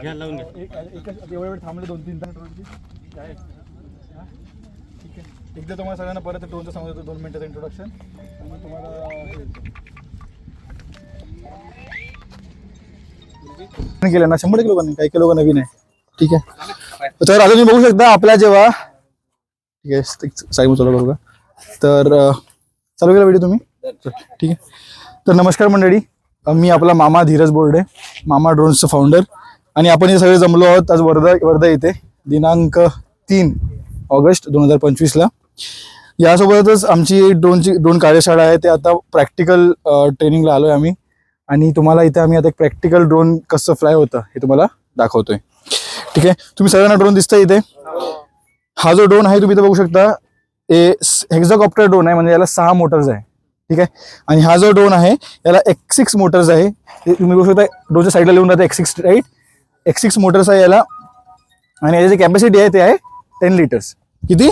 घ्या लावून घ्या. एवढ्या वेळ थांबले दोन तीन तास ड्रोनची काय? ठीक आहे. एकदा तुम्हाला सगळ्यांना परत ड्रोनचं सांगू दोन मिनिटाचं इंट्रोडक्शन आणि तुम्हाला केलं ना? शंभर टक्के लोकांनी काही काही लोक नवीन आहे. ठीक आहे. तर आता तुम्ही बघू शकता आपला जेव्हा ठीक आहे साहेब चालू करू का? तर चालू केला व्हिडिओ तुम्ही? ठीक आहे. तर नमस्कार मंडळी. मी आपला मामा धीरज बोर्डे मामा ड्रोन्सचं फाउंडर आणि आपण हे सगळे जमलो आहोत. आज वर्धा वर्धा येथे दिनांक तीन ऑगस्ट दोन हजार पंचवीसला. यासोबतच आमची ड्रोनची ड्रोन कार्यशाळा आहे. ते आता प्रॅक्टिकल ट्रेनिंगला आलो आहे आम्ही. आणि तुम्हाला इथे आम्ही आता एक प्रॅक्टिकल ड्रोन कसं फ्लाय होतं हे तुम्हाला दाखवतोय. ठीक आहे? तुम्ही सगळ्यांना ड्रोन दिसतंय इथे. हा जो ड्रोन आहे तुम्ही इथे बघू शकता. हे हेक्झॉकॉप्टर ड्रोन आहे. म्हणजे याला सहा मोटर्स आहे. ठीक आहे? आणि हा जो ड्रोन आहे याला एक्स सिक्स मोटर्स आहे. तुम्ही बघू शकता ड्रोनच्या साईडला लिहून राहते X six right X six motors आहे याला. आणि याची कॅपॅसिटी आहे ते आहे टेन लिटर्स किती?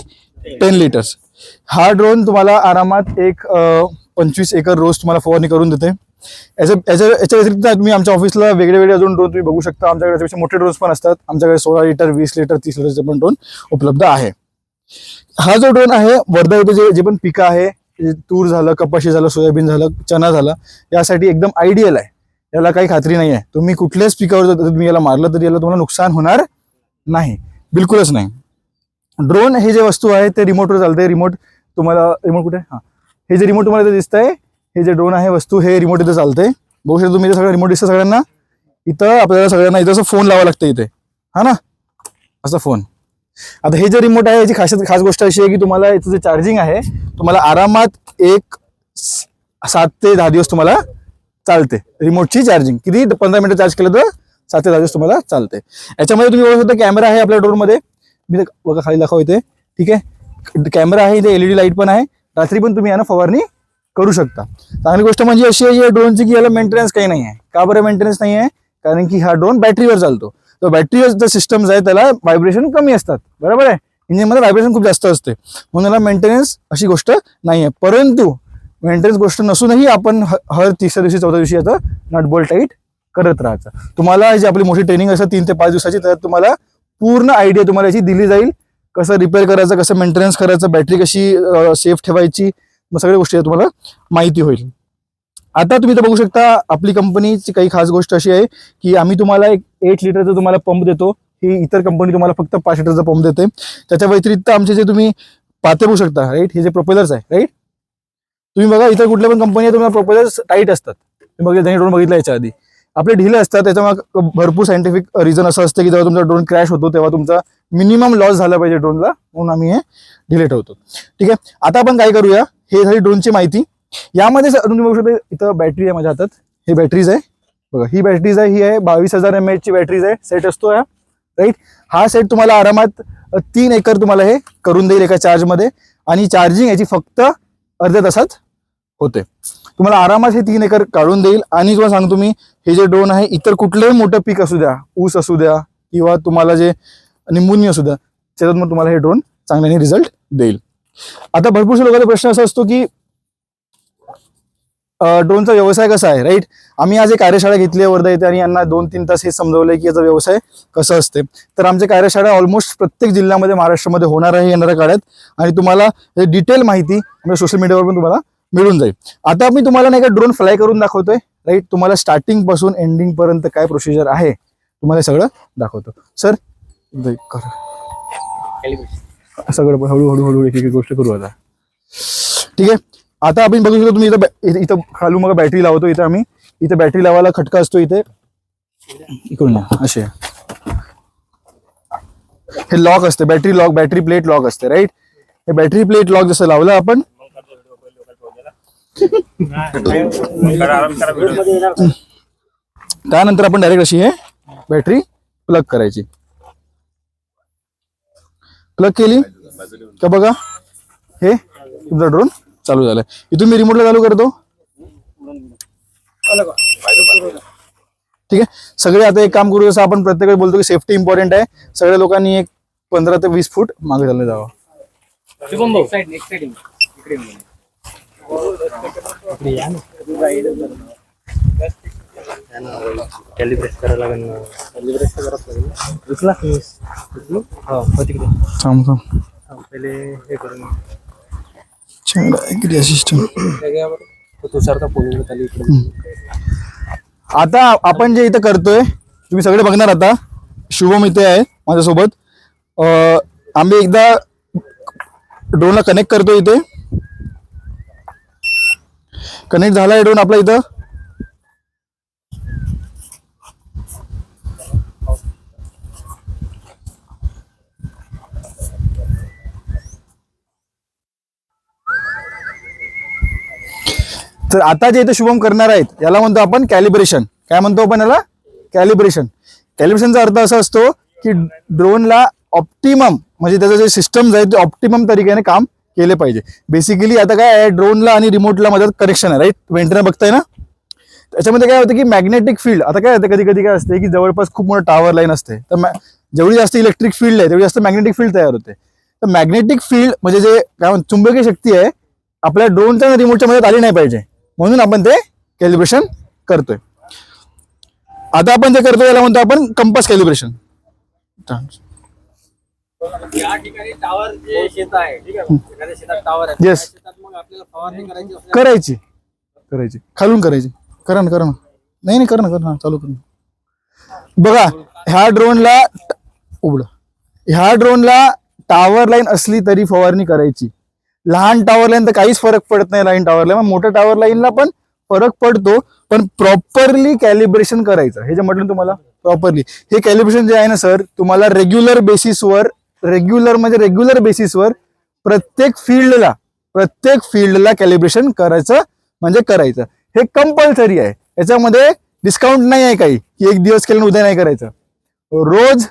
टेन लिटर्स हा ड्रोन तुम्हाला आरामात एक पंचवीस एकर रोज तुम्हाला फवारणी करून देते. याच्या याच्या याच्या व्यतिरिक्त तुम्ही आमच्या ऑफिसला वेगळे वेगळे अजून ड्रोन तुम्ही बघू शकता. आमच्याकडे त्यापेक्षा मोठे ड्रोन्स पण असतात. आमच्याकडे सोळा लिटर वीस लिटर तीस लिटरचे पण ड्रोन उपलब्ध आहे. हा जो ड्रोन आहे वर्धा येथे जे जे पण पिकं आहे तूर झालं कपाशी झालं सोयाबीन झालं चना झालं यासाठी एकदम आयडियल आहे. याला काही खात्री नाही आहे तुम्ही कुठल्याच पिकावर जर तुम्ही याला मारलं तरी याला तुम्हाला नुकसान होणार नाही. बिलकुलच नाही. ड्रोन हे जे वस्तू आहे ते रिमोटवर चालते रिमोट तुम्हाला रिमोट कुठे? हां. हे जे रिमोट तुम्हाला दिसत आहे हे जे ड्रोन आहे वस्तू हे रिमोट इथे चालते बघू शकता तुम्ही इथे सगळं रिमोट दिसतं सगळ्यांना. इथं आपल्याला सगळ्यांना इथं असं फोन लावावं लागतं इथे. हा ना? असा फोन आता हे जे रिमोट आहे याची खास खास गोष्ट अशी आहे की तुम्हाला याचं जे चार्जिंग आहे तुम्हाला आरामात एक सात ते दहा दिवस तुम्हाला चालते. रिमोटची चार्जिंग किती? पंधरा मिनिटं चार्ज केलं तर सात ते दहा दिवस तुम्हाला चालते. याच्यामध्ये तुम्ही बघू शकता कॅमेरा आहे आपल्या ड्रोनमध्ये मी बघा खाली दाखव इथे. ठीक आहे? कॅमेरा आहे इथे एलईडी लाइट पण आहे. रात्री पण तुम्ही यानं फवारणी करू शकता. चांगली गोष्ट म्हणजे अशी आहे या ड्रोनची की याला मेंटेनन्स काही नाही आहे का बरं मेंटेनन्स नाही आहे कारण की हा ड्रोन बॅटरीवर चालतो. तर बॅटरीवर जर सिस्टम्स आहे त्याला व्हायब्रेशन कमी असतात. बरोबर आहे? इंजिनमध्ये व्हायब्रेशन खूप जास्त असते. म्हणून याला मेंटेनन्स अशी गोष्ट नाही आहे परंतु मेंटेनन्स गोष्ट नसूनही आपण ह- हर तिसऱ्या दिवशी चौथ्या दिवशी याचं नटबोल टाईट करत राहायचं. तुम्हाला जी आपली मोठी ट्रेनिंग असेल तीन ते पाच दिवसाची त्यात तुम्हाला पूर्ण आयडिया तुम्हाला याची दिली जाईल. कसं रिपेअर करायचं कसं मेंटेनन्स करायचं बॅटरी कशी सेफ ठेवायची मग सगळ्या गोष्टी तुम्हाला माहिती होईल. आता तुम्ही तर बघू शकता आपली कंपनीची काही खास गोष्ट अशी आहे की आम्ही तुम्हाला एक एट लिटरचा तुम्हाला पंप देतो. ही इतर कंपनी तुम्हाला फक्त पाच लिटरचा पंप देते. त्याच्या व्यतिरिक्त आमचे जे तुम्ही पाते बघू शकता राईट हे जे प्रोपेलर्स आहे राईट तुम्ही बघा इतर कुठल्या पण कंपनी तुम्हाला प्रोपेलर्स टाईट असतात. तुम्ही बघितलं त्यांनी ड्रोन बघितलं याच्या आधी. आपले ढिले असतात त्याच्यामुळे भरपूर सायंटिफिक रिझन असं असतं की जेव्हा तुमचा ड्रोन क्रॅश होतो तेव्हा तुमचा मिनिमम लॉस झाला पाहिजे ड्रोनला म्हणून आम्ही हे ढिले ठेवतो. ठीक आहे? आता आपण काय करूया? हे झाली ड्रोनची माहिती. यामध्ये तुम्ही बघू शकता इथं बॅटरी आहे माझ्या हातात. हे बॅटरीज आहे. बघा ही बॅटरीज आहे ही आहे बावीस हजार एम ची बॅटरीज आहे. सेट असतो या राईट हा सेट तुम्हाला आरामात तीन एकर तुम्हाला हे करून देईल एका चार्जमध्ये आणि चार्जिंग याची फक्त अर्ध्या तासात होते. तुम्हाला आरामात हे तीन एकर काढून देईल. आणि तुम्हाला सांगतो मी हे जे ड्रोन आहे इतर कुठलंही मोठं पीक असू द्या ऊस असू द्या किंवा तुम्हाला जे निंबुनी असू द्या त्याच्यात मग तुम्हाला हे ड्रोन चांगल्याने रिझल्ट देईल. आता भरपूरशा लोकांचा प्रश्न असा असतो की ड्रोनचा व्यवसाय कसा आहे राईट आम्ही आज एक कार्यशाळा घेतली आहे वर्धा येथे आणि यांना दोन तीन तास हे समजवलंय की याचा व्यवसाय कसा असते. तर आमच्या कार्यशाळा ऑलमोस्ट प्रत्येक जिल्ह्यामध्ये महाराष्ट्रामध्ये होणार आहे येणाऱ्या काळात आणि तुम्हाला डिटेल माहिती आमच्या सोशल मीडियावर पण तुम्हाला मिळून जाईल. आता मी तुम्हाला नाही का ड्रोन फ्लाय करून दाखवतोय राईट तुम्हाला स्टार्टिंगपासून एंडिंग पर्यंत काय प्रोसिजर आहे तुम्हाला सगळं दाखवतो. सर सगळं हळूहळू हळूहळू एक एक गोष्ट करू आता. ठीक आहे? आता आपण बघू शकतो तुम्ही इथं इथं- खालू मग बॅटरी लावतो इथं आम्ही. इथे बॅटरी लावायला खटका असतो इथे. इकडून असे हे लॉक असते battery lock battery plate lock असते राईट हे बॅटरी प्लेट लॉक जसं लावलं आपण. त्यानंतर आपण डायरेक्ट अशी हे बॅटरी प्लग करायची. प्लग केली का बघा? हे तुमचा ड्रोन चालू झालाय इथून मी रिमोटला चालू करतो. ठीक आहे? सगळे आता एक काम करू जसं आपण प्रत्येक वेळी बोलतो की सेफ्टी इम्पॉर्टंट आहे. सगळ्या लोकांनी एक पंधरा ते वीस फूट मागे चालले जावं. कॅलिब्रेट करायला लागेल ना. कॅलिब्रेट करावं लागेल उचला उचलू हो हा, हे तुषारचा फोन खाली इकडे. आता आपण जे इथं करतोय तुम्ही सगळे बघणार आता. शुभम इथे आहे माझ्यासोबत. अं, आम्ही एकदा ड्रोनला कनेक्ट करतो इथे. कनेक्ट झालाय ड्रोन आपला इथं. तर आता जे इथे शुभम करणार आहेत याला म्हणतो आपण कॅलिब्रेशन काय म्हणतो आपण याला? कॅलिब्रेशन कॅलिब्रेशनचा अर्थ असा असतो की ड्रोनला ऑप्टिमम म्हणजे त्याचं जे सिस्टम आहे ते ऑप्टिमम तरीकेने काम केले पाहिजे. बेसिकली आता काय आहे ड्रोनला आणि रिमोटला मदत करेक्शन आहे राईट वेंटना बघताय ना? त्याच्यामध्ये काय होतं की मॅग्नेटिक फील्ड आता काय होतं कधी कधी काय असते की जवळपास खूप मोठं टावर लाईन असते. तर मॅ- जेवढी जास्त इलेक्ट्रिक फील्ड आहे तेवढी जास्त मॅग्नेटिक फील्ड तयार होते. तर मॅग्नेटिक फील्ड म्हणजे जे काय चुंबकीय शक्ती आहे आपल्या ड्रोनच्या आणि रिमोटच्या मदत आली नाही पाहिजे. म्हणून आपण ते कॅलिब्रेशन करतोय. आता आपण जे करतोय याला म्हणतो आपण कंपास कॅलिब्रेशन या ठिकाणी टावर जे शेत आहे ठीक आहे? एखाद्या शेतात टावर आहे Yes. त्या शेतात मग आपल्याला फवारणी करायची करायची. खालून करायची. करा ना करा ना. नाही नाही करा ना करा ना. चालू करा. बघा ह्या ड्रोनला उघड. ह्या ड्रोनला टावर लाईन असली तरी फवारणी करायची. लहान टावर लाईन तर काहीच फरक पडत नाही लाईन टावर मग मोठ्या टावर लाईनला पण फरक पडतो पण प्रॉपरली कॅलिब्रेशन करायचं. हे जे म्हटलं तुम्हाला प्रॉपरली हे कॅलिब्रेशन जे आहे ना सर तुम्हाला रेग्युलर बेसिसवर रेग्युलर म्हणजे रेग्युलर बेसिसवर प्रत्येक फील्डला प्रत्येक फील्डला कॅलिब्रेशन करायचं म्हणजे करायचं. हे कंपल्सरी आहे. याच्यामध्ये डिस्काउंट नाही आहे काही. की एक दिवस केलं उद्या नाही करायचं. रोज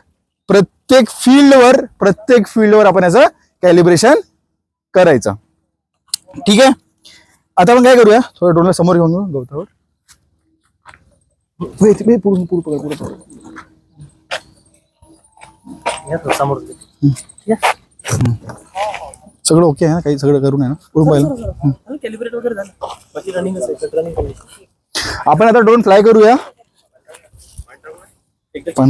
प्रत्येक फील्डवर प्रत्येक फील्डवर आपण याचं कॅलिब्रेशन करायचं. ठीक आहे? आता आपण काय करूया? थोडं ड्रोनला समोर घेऊन घेऊ गवतावर. वait, wait, पूर्ण पूर्ण पकड, पूर्ण पकड. या तो समोर सगळं ओके आहे ना? काही सगळं करून आहे ना? पूर्ण पाहिलं? कॅलिब्रेट वगैरे झालं. बाकी रनिंग असेल रनिंग करायची आपण आता ड्रोन फ्लाय करूया. एकदा पाच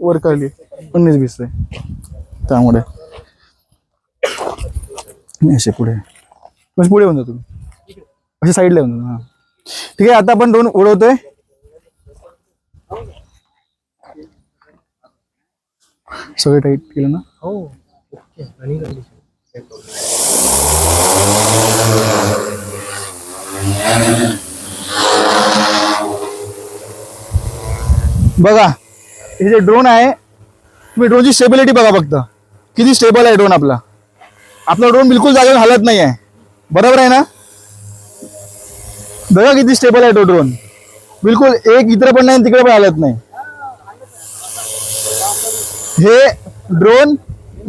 वर खाली उन्नीस बीस आहे त्यामुळे. असे पुढे. बस पुढे येऊन जा तुम्ही असे साईडला येऊन जा हा. ठीक आहे आता आपण दोन उडवतोय. सगळं टाईट केलं ना? हो बघा हे जे ड्रोन आहे तुम्ही ड्रोनची स्टेबिलिटी बघा फक्त. किती स्टेबल आहे ड्रोन आपला. आपला ड्रोन बिलकुल जागेवर हलत नाही आहे बरोबर आहे ना? बघा किती स्टेबल आहे तो ड्रोन बिलकुल एक इतर पण नाही आणि तिकडे पण हालत नाही. हे ड्रोन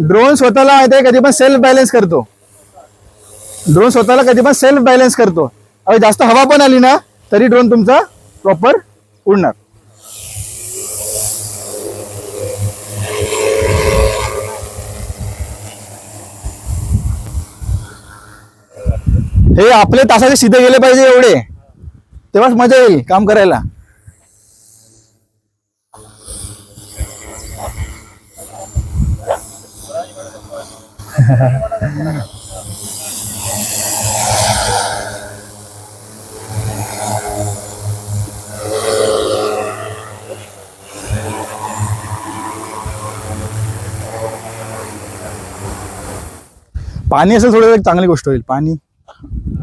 ड्रोन स्वतःला माहिती आहे कधी पण सेल्फ बॅलन्स करतो. ड्रोन स्वतःला कधी पण सेल्फ बॅलन्स करतो. अरे जास्त हवा पण आली ना तरी ड्रोन तुमचा प्रॉपर उडणार. हे आपले तासाचे सिधे गेले पाहिजे एवढे. तेव्हाच मजा येईल काम करायला. पाणी असेल थोडं चांगली गोष्ट होईल. पाणी